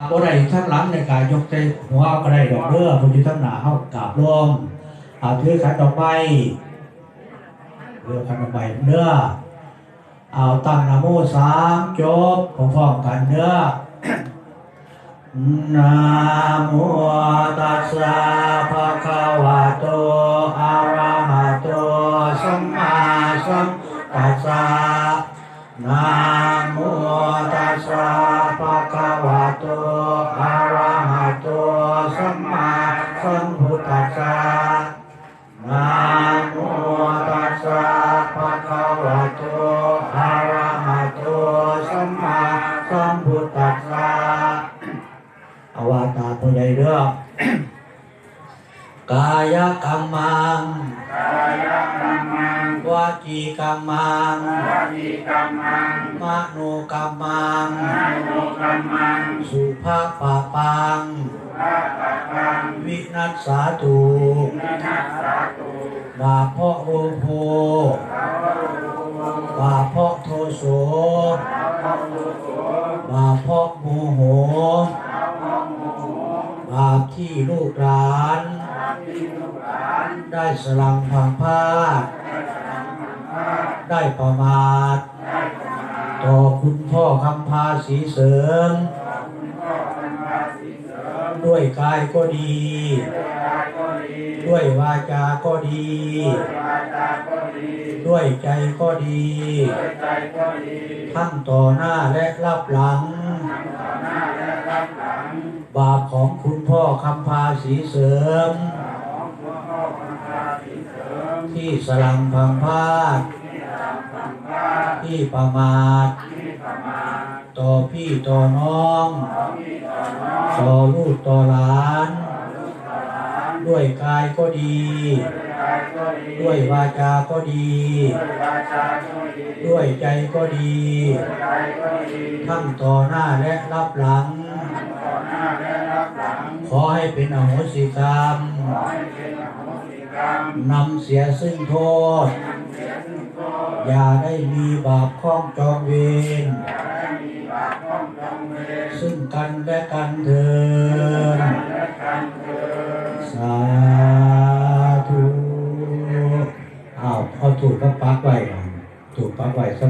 บ่ได้ทั้งหลังในการยกใจหัวก็ได้ดอกเด้อผู้ที่ทั้งหน้าเฮากราบลงเอาถือขันดอกไม้เรือขันดอกไม้เด้อเอาตั้งนะโมสามจบพร้อมๆกันเด้อนะโมตัสสะภะคะวะโตอะระหะโตสัมมาสัมพุทธัสสะนะโมตัสสะ โตอะระหะโตสัมมาสัมพุทธัสสะนะโมตัสสะภะคะวะโตอะระหะโตสัมมาสัมพุทธัสสะอวตารผู้ใหญ่เด้อกายกรรมังกายกรรมัง วาจีกรรมังวจีกรรมังมโนกรรมังมโนกรรมัง สุภาปะปังภาปะปัง วินัสสาตุวินัสสาตุบาเพาะโลโภภาวะโลโภบาเพาะโทโสภาวะโลโสบาเพาะโมโหภาวะโมโหบาปที่ลูกหลานที่ลูกหลาน ได้สลังพังพลาด ได้ประมาทได้ประมาทต่อคุณพ่อคำพาสีเสริม ด้วยกายก็ดี ด้วยวาจาก็ดี ด้วยใจก็ดี ทั้งต่อหน้าและลังทั้งต่อหน้าและรับหลัง บาปของคุณพ่อคำพาสีเสริม ที่สลังพังพาดที่ทำสัมภาษณ์ที่ประมาทที่ประมาทต่อพี่ต่อน้องขอพี่ต่อน้องต่อลูกต่อหลานลูกต่อหลานด้วยกายก็ดีด้วยกายก็ดี ด้วยวาจาก็ดี ด้วยวาจาก็ดีด้วยใจก็ดีด้วยใจก็ดีทั้งต่อหน้าและรับหลังทั้งต่อหน้าและรับหลัง ขอให้เป็นอโหสิกรรมขอให้เป็ นำเสียซึ่งโทษ อย่าได้มีบาปข้องจองเวรซึ่งกันและกันเถิดและกันเถิดสาธุอ้าวเอาถูกก็ปักไว้ก่อนถูกปักไว้